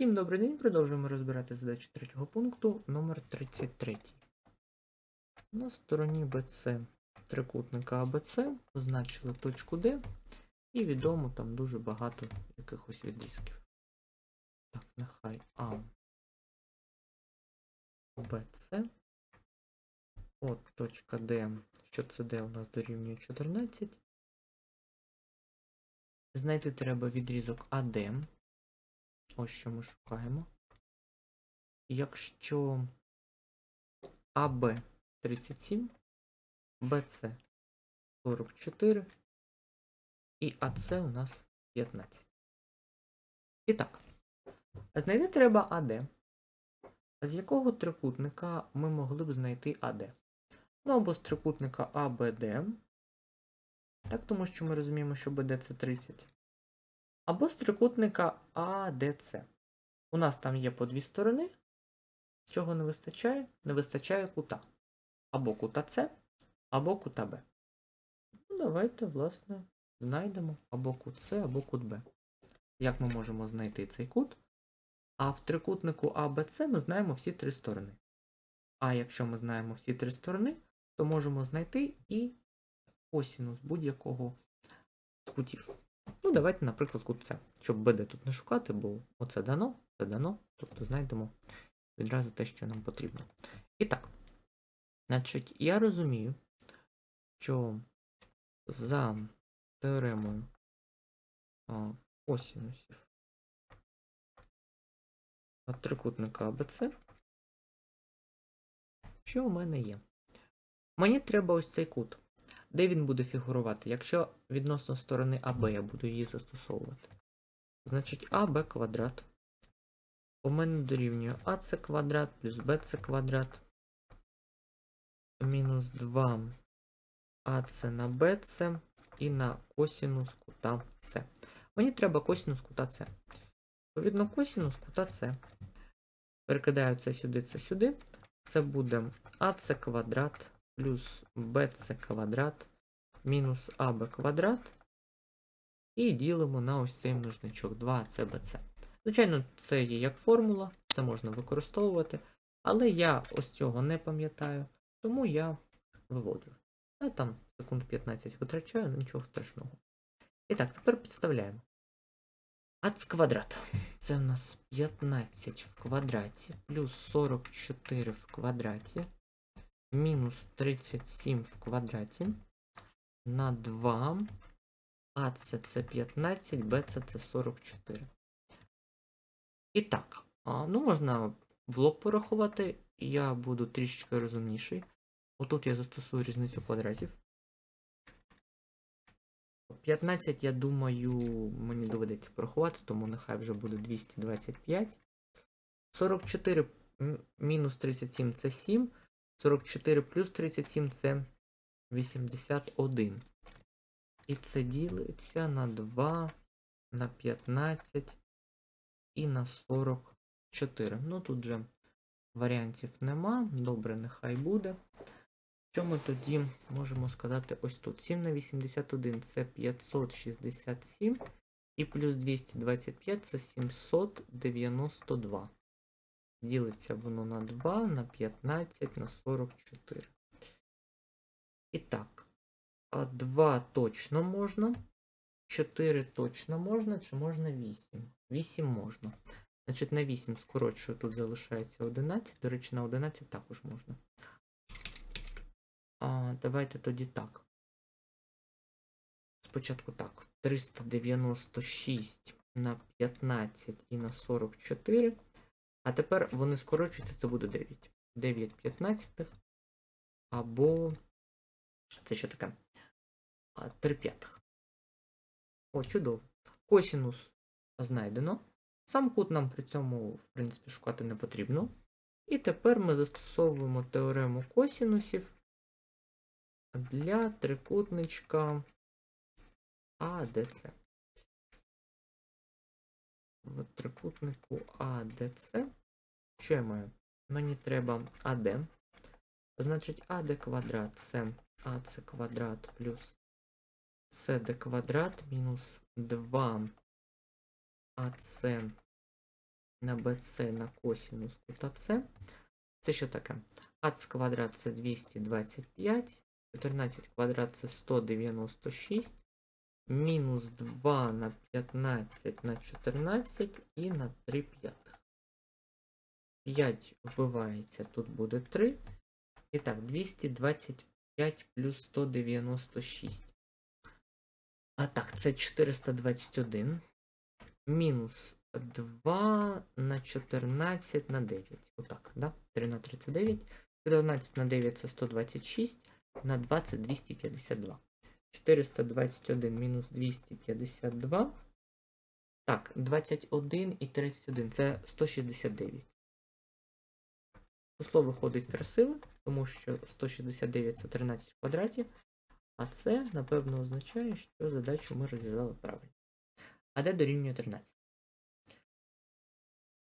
Всім добрий день. Продовжуємо розбирати задачі третього пункту номер 33. На стороні BC трикутника ABC позначили точку D і відомо там дуже багато якихось відрізків. Так, нехай А BC. От точка D, що це D у нас дорівнює 14. Знайти треба відрізок AD. Ось що ми шукаємо. Якщо АБ 37, БЦ 44 і АЦ у нас 15. І так, знайти треба АД. З якого трикутника ми могли б знайти АД? Ну або з трикутника АБД. Так, тому що ми розуміємо, що БД це 30 або з трикутника АДЦ. У нас там є по дві сторони. Чого не вистачає? Не вистачає кута. Або кута С, або кута Б. Ну, давайте, власне, знайдемо або кут С, або кут Б. Як ми можемо знайти цей кут? А в трикутнику АБЦ ми знаємо всі три сторони. А якщо ми знаємо всі три сторони, то можемо знайти і косінус будь-якого з кутів. Ну, давайте, наприклад, кут С, щоб БД тут не шукати, бо оце дано, це дано, тобто знайдемо відразу те, що нам потрібно. І так, значить, я розумію, що за теоремою а, косінусів трикутника АБЦ, що у мене є? Мені треба ось цей кут. Де він буде фігурувати? Якщо відносно сторони АБ я буду її застосовувати. Значить АБ квадрат. У мене дорівнює АЦ квадрат плюс БЦ квадрат. Мінус 2 АЦ на БЦ і на косінус кута С. Мені треба косінус кута С. Відповідно, косінус кута С. Перекидаю це сюди, це сюди. Це буде АЦ квадрат плюс bc квадрат мінус аб квадрат. І ділимо на ось цей множничок 2cbc. Звичайно, це є як формула, це можна використовувати, але я ось цього не пам'ятаю, тому я виводжу. Я там секунд 15 витрачаю, нічого страшного. І так, тепер підставляємо. Ац квадрат. Це в нас 15 в квадраті плюс 44 в квадраті мінус 37 в квадраті на 2. А це це 15, Б це 44. І так, ну можна в лоб порахувати, я буду трішечки розумніший. Отут я застосую різницю квадратів. 15, я думаю, мені доведеться порахувати, тому нехай вже буде 225. 44 мінус 37 це 7. 44 плюс 37 це 81. І це ділиться на 2, на 15 і на 44. Ну тут же варіантів нема. Добре, нехай буде. Що ми тоді можемо сказати ось тут? 7 на 81 це 567. І плюс 225 це 792. Ділиться воно на 2, на 15, на 44. І так, 2 точно можна. 4 точно можна, чи можна 8? 8 можна. Значить, на 8 скорочую, тут залишається 11. До речі, на 11 також можна. А, Давайте тоді так. Спочатку так. 396 на 15 і на 44. А тепер вони скорочуються, це буде 9. 9 п'ятнадцятих. Або. Це що таке? 3 п'ятих. О, чудово. Косінус знайдено. Сам кут нам при цьому, в принципі, шукати не потрібно. І тепер ми застосовуємо теорему косінусів для трикутничка АДЦ в трикутнику ADC. Що я маю? Мені треба AD. Значить, AD квадрат це AC квадрат плюс CD квадрат мінус 2 AC на BC на косінус кута С. Це що таке? АЦ квадрат це 225, 14 квадрат це 196, мінус 2 на 15 на 14 і на 3 п'ятих. 5 вбивається, тут буде 3. І так, 225 плюс 196. А так, це 421. Мінус 2 на 14 на 9. Отак, да? 3 на 39. 14 на 9 це 126. На 20 252. 421 мінус 252. Так, 21 і 31 це 169. Число виходить красиве, тому що 169 це 13 квадратів. А це, напевно, означає, що задачу ми розв'язали правильно. А де дорівнює 13?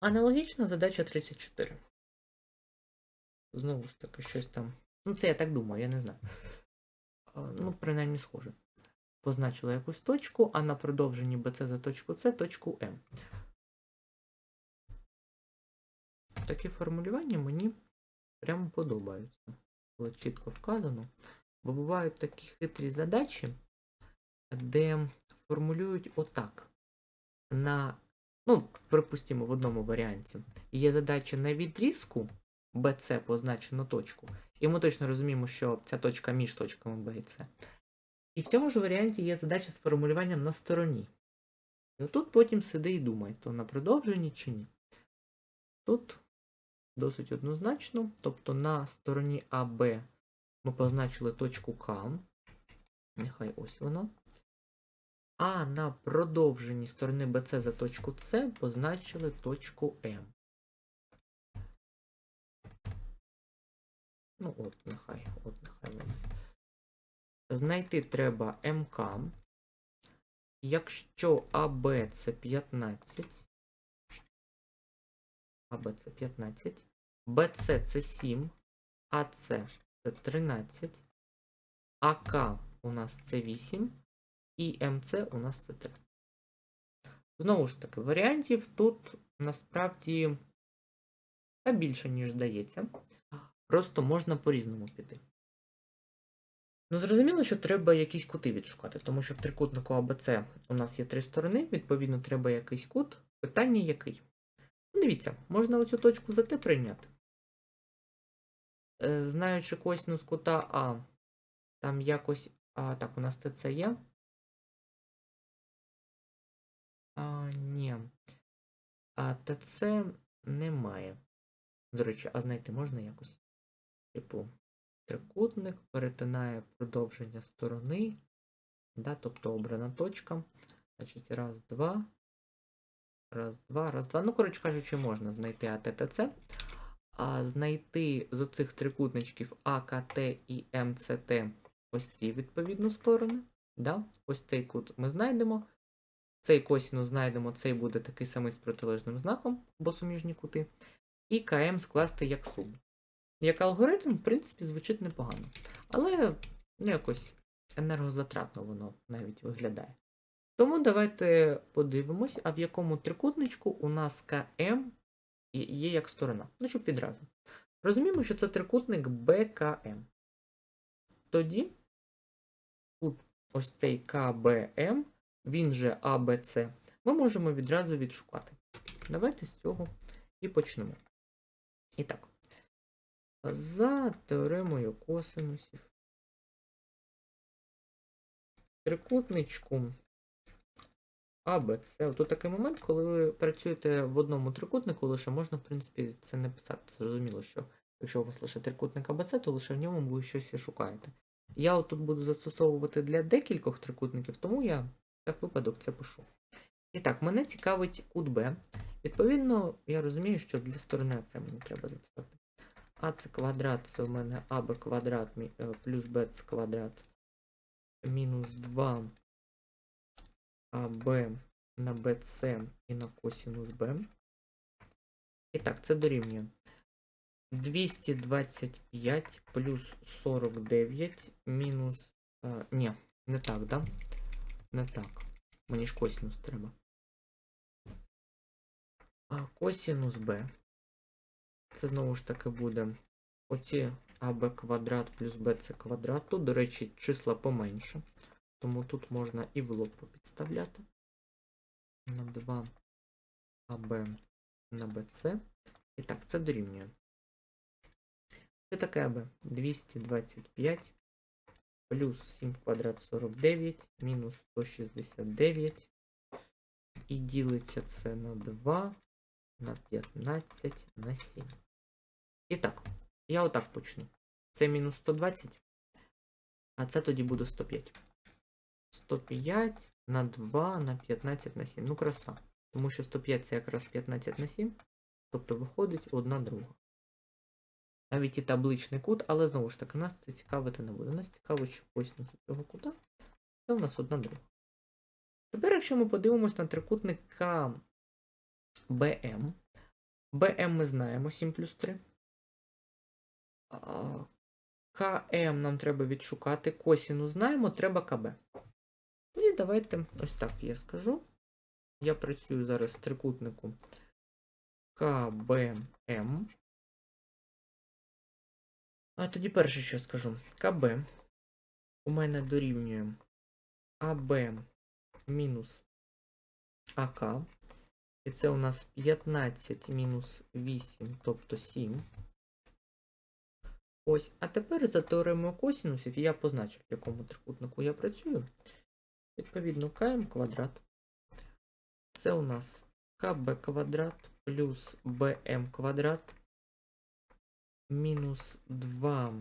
Аналогічна задача 34. Знову ж таки, щось там. Ну, це я так думаю, я не знаю. А, Ну, принаймні схоже. Позначила якусь точку, а на продовженні BC за точку С точку М. Такі формулювання мені прямо подобаються. Коли чітко вказано. Бо бувають такі хитрі задачі, де формулюють отак. На, ну, припустимо, в одному варіанті. Є задача на відрізку BC позначену точку. І ми точно розуміємо, що ця точка між точками B і C. І в цьому ж варіанті є задача з формулюванням на стороні. І отут потім сиди і думай, то на продовженні чи ні. Тут досить однозначно, тобто на стороні АБ ми позначили точку К. Нехай ось вона. А на продовженні сторони BC за точку С позначили точку М. Ну, от, нехай, от, нехай вона. Знайти треба МК. Якщо АБ це 15. АБ це 15. БЦ це 7. АЦ це 13. АК у нас це 8. І МЦ у нас це 3. Знову ж таки, варіантів тут насправді більше, ніж здається. Просто можна по-різному піти. Ну, зрозуміло, що треба якісь кути відшукати, тому що в трикутнику АБЦ у нас є три сторони, відповідно, треба якийсь кут. Питання який? Дивіться, можна оцю точку за Т прийняти. Е, Знаючи косинус кута А, там якось. А, так, у нас ТЦ є. А, ні. А ТЦ немає. До речі, а знайти можна якось? Типу, трикутник перетинає продовження сторони. Да, тобто обрана точка. Значить, раз, два. Раз, два, раз, два. Ну, коротше кажучи, можна знайти АТТЦ. А знайти з оцих трикутничків АКТ і МЦТ ось ці відповідно сторони. Да? Ось цей кут ми знайдемо. Цей косінус знайдемо, цей буде такий самий з протилежним знаком, бо суміжні кути. І КМ скласти як суму. Як алгоритм, в принципі, звучить непогано. Але ну, якось енергозатратно воно навіть виглядає. Тому давайте подивимось, а в якому трикутничку у нас КМ є як сторона. Ну, щоб відразу. Розуміємо, що це трикутник БКМ. Тоді тут ось цей КБМ, він же АБЦ, ми можемо відразу відшукати. Давайте з цього і почнемо. І так. За теоремою косинусів. Трикутничку АБЦ. Тут такий момент, коли ви працюєте в одному трикутнику, лише можна, в принципі, це не писати. Зрозуміло, що якщо у вас лише трикутник АБЦ, то лише в ньому ви щось і шукаєте. Я от тут буду застосовувати для декількох трикутників, тому я так випадок це пишу. І так, мене цікавить кут Б. Відповідно, я розумію, що для сторони це мені треба записати. АЦ квадрат це у мене АБ квадрат е, плюс БЦ квадрат мінус 2 АБ на БЦ і на косінус Б. І так, це дорівнює 225 плюс 49 мінус. Е, ні, не так, да? Не так. Мені ж косінус треба. А косінус b. Це знову ж таки буде оці аб квадрат плюс bc квадрат. Тут, до речі, числа поменше. Тому тут можна і в лоб підставляти. На 2 АБ на BC. І так, це дорівнює. Що таке АБ? 225 плюс 7 квадрат 49, мінус 169. І ділиться це на 2, на 15, на 7. І так, я отак почну. Це мінус 120, а це тоді буде 105. 105 на 2 на 15 на 7. Ну, краса. Тому що 105 це якраз 15 на 7. Тобто виходить одна друга. Навіть і табличний кут, але знову ж таки, нас це цікавити не буде. Нас цікавить, що косинус цього кута. Це у нас одна друга. Тепер, якщо ми подивимось на трикутник КБМ. БМ ми знаємо 7 плюс 3. КМ нам треба відшукати. Косіну знаємо, треба КБ. Тоді давайте ось так я скажу. Я працюю зараз в трикутнику КБМ. А тоді перше, що скажу. КБ у мене дорівнює АБ мінус АК. І це у нас 15 мінус 8, тобто 7. Ось, а тепер за теоремою косінусів я позначив, в якому трикутнику я працюю. Відповідно, КМ квадрат. Це у нас КБ квадрат плюс БМ квадрат мінус 2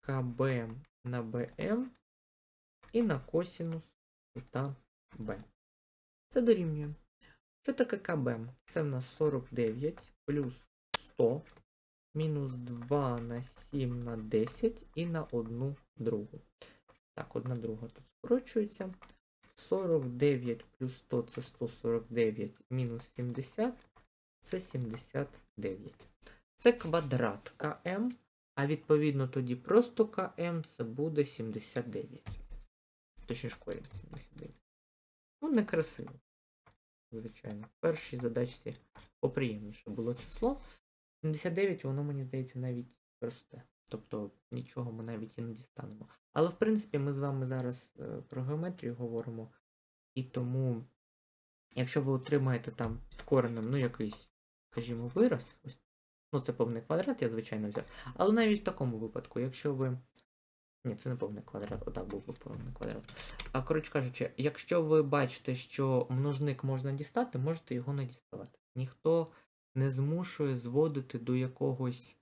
КБ на БМ і на косінус кута Б. Це дорівнює. Що таке КБ? Це в нас 49 плюс 100 мінус 2 на 7 на 10 і на 1 другу. Так, одна друга тут скорочується. 49 плюс 100 це 149 мінус 70 це 79. Це квадрат КМ, а відповідно тоді просто КМ це буде 79. Точніше корінь 79. Ну, некрасиво. Звичайно. В першій задачці поприємніше було число. 79, воно, мені здається, навіть просте. Тобто нічого ми навіть і не дістанемо. Але в принципі ми з вами зараз е, про геометрію говоримо. І тому, якщо ви отримаєте там під коренем, ну, якийсь, скажімо, вираз, ось, ну це повний квадрат, я звичайно взяв. Але навіть в такому випадку, якщо ви. Ні, це не повний квадрат, отак був би повний квадрат. А коротше кажучи, якщо ви бачите, що множник можна дістати, можете його не діставати. Ніхто не змушує зводити до якогось,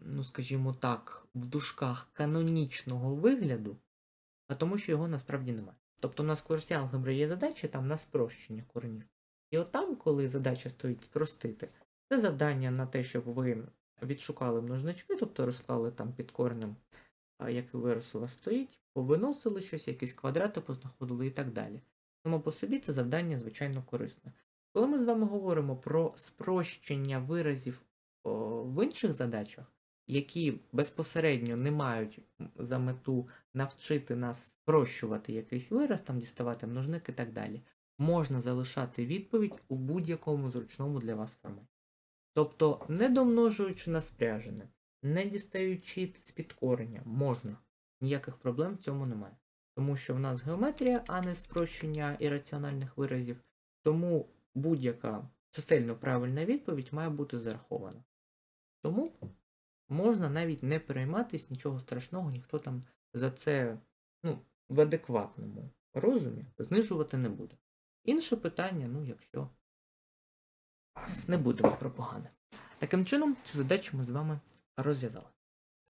ну скажімо так, в дужках канонічного вигляду, а тому що його насправді немає. Тобто у нас в курсі алгебри є задачі там на спрощення коренів. І от там, коли задача стоїть спростити, це завдання на те, щоб ви відшукали множнички, тобто розклали там під коренем, який вираз у вас стоїть, повиносили щось, якісь квадрати познаходили і так далі. Само по собі це завдання, звичайно, корисне. Коли ми з вами говоримо про спрощення виразів в інших задачах, які безпосередньо не мають за мету навчити нас спрощувати якийсь вираз, там діставати множник і так далі, можна залишати відповідь у будь-якому зручному для вас форматі. Тобто, не домножуючи на спряжене, не дістаючи з під кореня, можна. Ніяких проблем в цьому немає. Тому що в нас геометрія, а не спрощення ірраціональних виразів. Тому будь-яка чисельно правильна відповідь має бути зарахована. Тому можна навіть не перейматись, нічого страшного, ніхто там за це ну, в адекватному розумі знижувати не буде. Інше питання, ну, якщо не будемо про погане. Таким чином, цю задачу ми з вами розв'язали.